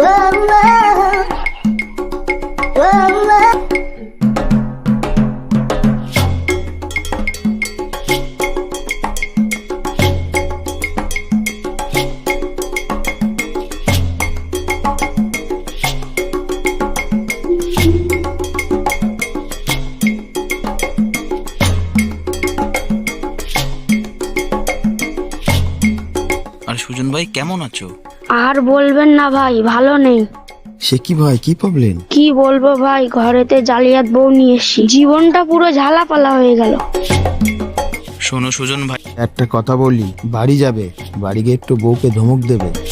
আর সুজন ভাই কেমন আছো? আর বলবেন না ভাই ভালো নেই। সে কি ভাই কি প্রবলেম কি বলব ভাই ঘরেতে জালিয়াত বউ নিয়ে এসছি। জীবনটা পুরো ঝালাপালা হয়ে গেল। শোনো সুজন ভাই। একটা কথা বলি বাড়ি যাবে বাড়ি গিয়ে একটু বউকে ধমক দেবে।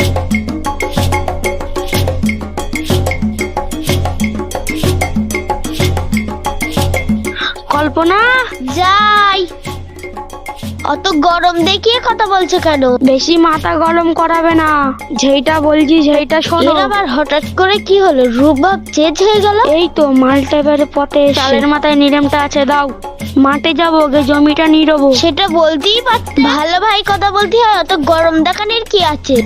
অত গরম দেখিয়ে কথা বলছে কেন? বেশি মাথা গরম করাবে না। যেইটা বলছি সেইটা শোনো। এর আবার হঠাৎ করে কি হলো? রূপভাব চেঞ্জ হয়ে গেল? এই তো মালটা এবারে পথে চালের মাথায় নিরামটা আছে দাও। মাঠে যাব গে জমিটা নিরবো। সেটা বলতেই পারতে। ভালো ভাই কথা বলতে হয় অত গরম দেখানোর কি আছে?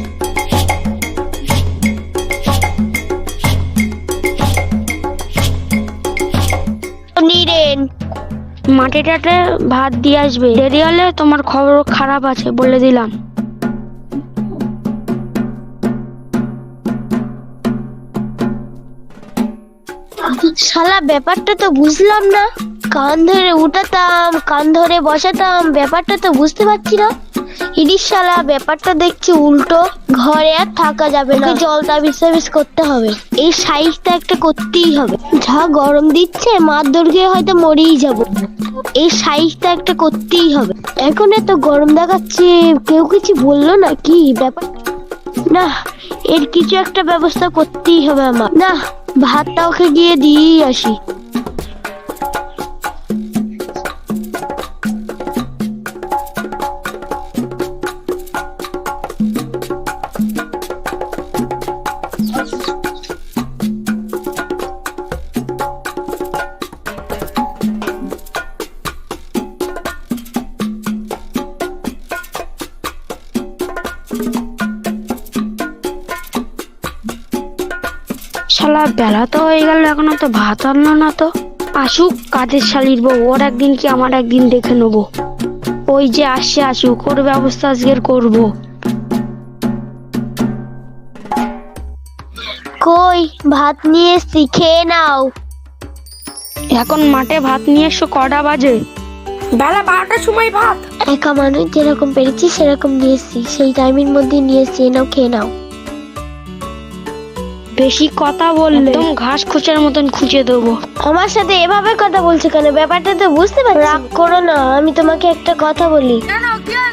মাঠে টাটে ভাত দিয়ে আসবে। দেরি হলে তোমার খবর খারাপ আছে বলে দিলাম। শালা, ব্যাপারটা তো বুঝলাম না। কান ধরে উঠাতাম, কান ধরে বসাতাম, ব্যাপারটা তো বুঝতে পারছি না। ইডিস শালা ব্যাপারটা দেখছি উল্টো। ঘরে আর থাকা যাবে না। জল তাবিজ সাবিজ করতে হবে। এই সাইজটা একটা করতেই হবে। যা গরম দিচ্ছে মারধর খেয়ে হয়তো মরেই যাব। এই সাইজটা একটা করতেই হবে। এখন এত গরম দেখাচ্ছে কেউ কিছু বলল না কি ব্যাপার? না এর কিছু একটা ব্যবস্থা করতেই হবে আমার। না ভাতটা ওকে গিয়ে দিয়েই আসি। শালা বেলা তো হয়ে গেল এখনও তো ভাত আনলো না তো। আসুক কাজের শালির বউ ওর একদিন কি আমার একদিন দেখে নেব। ওই যে আসছে আসুক ওর ব্যবস্থা আজকের করব। কই ভাত নিয়ে এসছি খেয়ে নাও। এখন মাঠে ভাত নিয়ে এসো কটা বাজে? বেলা বারোটার সময় ভাত। একা মানুষ যেরকম পেরেছি সেরকম নিয়ে এসছি। সেই টাইমের মধ্যে নিয়ে এসছি এ নাও খেয়ে নাও। বেশি কথা বললে একদম ঘাস খুঁচার মতন খুঁজে দেবো। আমার সাথে এভাবে কথা বলছো কেন? ব্যাপারটা তো বুঝতে পারছি। রাগ করো না আমি তোমাকে একটা কথা বলি।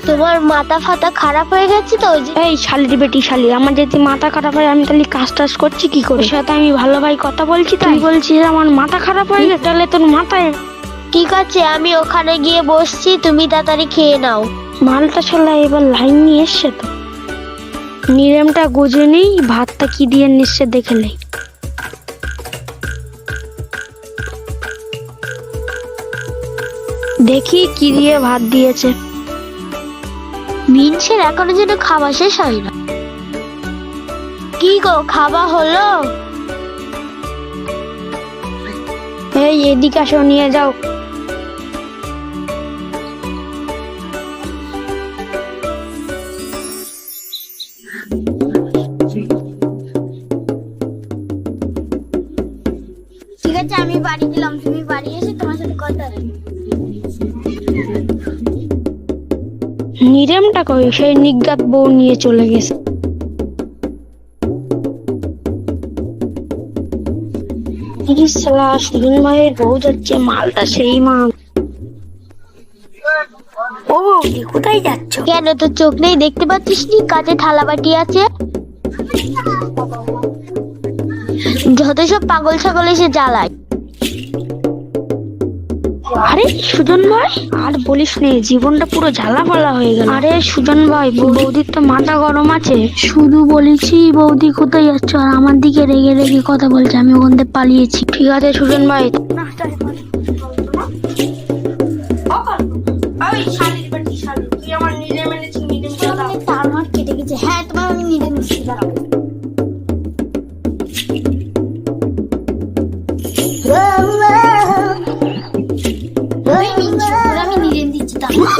তোমার মাথা ফাতা খারাপ হয়ে গেছে তো ওই যে এই শালির বেটি শালি আমার যদি মাথা খারাপ হয় আমি তাহলে কাজ টাজ করছি কি করে? ওর সাথে আমি ভালো ভাই কথা বলছি তুই। বলছিস আমার মাথা খারাপ হয়ে গেছে তাহলে তোর মাথায় ঠিক আছে আমি ওখানে গিয়ে বসছি তুমি তাড়াতাড়ি খেয়ে নাও। মালটা শালা এবার লাইন নিয়ে এসছে তো। নিরেমটা গুজে নেই, ভাতটা কি দিয়ে নিচ্ছে দেখে নেই। দেখি কি দিয়ে ভাত দিয়েছে। মিনসের এখনও যেন খাওয়া শেষ হয় না। কি গো, খাওয়া হলো? এই এদিকে আসো, নিয়ে যাও। আছে আমি বাড়ি দিলাম তুমি বাড়ি এসে তোমার সাথে কথা নিরেমটা কই? সেই নিজ্ঞাত বউ নিয়ে চলে গেছে। সুজন ভাইয়ের বউ যাচ্ছে মালটা সেই মাল ও বৌদি কোথায় যাচ্ছ? কেন তোর চোখ নেই? দেখতে পাচ্ছিস নি? কাছে থালা বাটি আছে। যত সব পাগল ছাগল এসে জ্বালায়। আরে সুজন ভাই আর বলিস নে জীবনটা পুরো ঝালাপালা হয়ে গেল। আরে সুজন ভাই বৌদির তো মাথা গরম আছে। শুধু বলেছি বৌদি কোথায় যাচ্ছ? আর আমার দিকে রেগে রেগে কথা বলছে আমি ওখান থেকে পালিয়েছি। ঠিক আছে সুজন ভাই।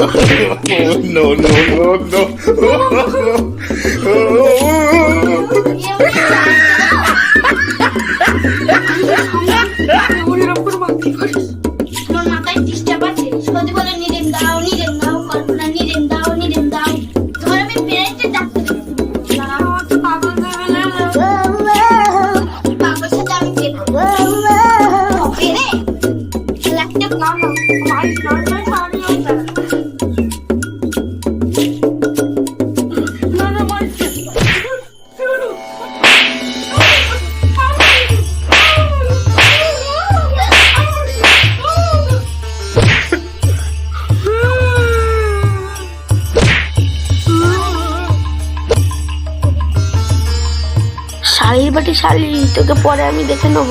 no, no, no, no. পাটি শালি তোকে পরে আমি দেখে নেব।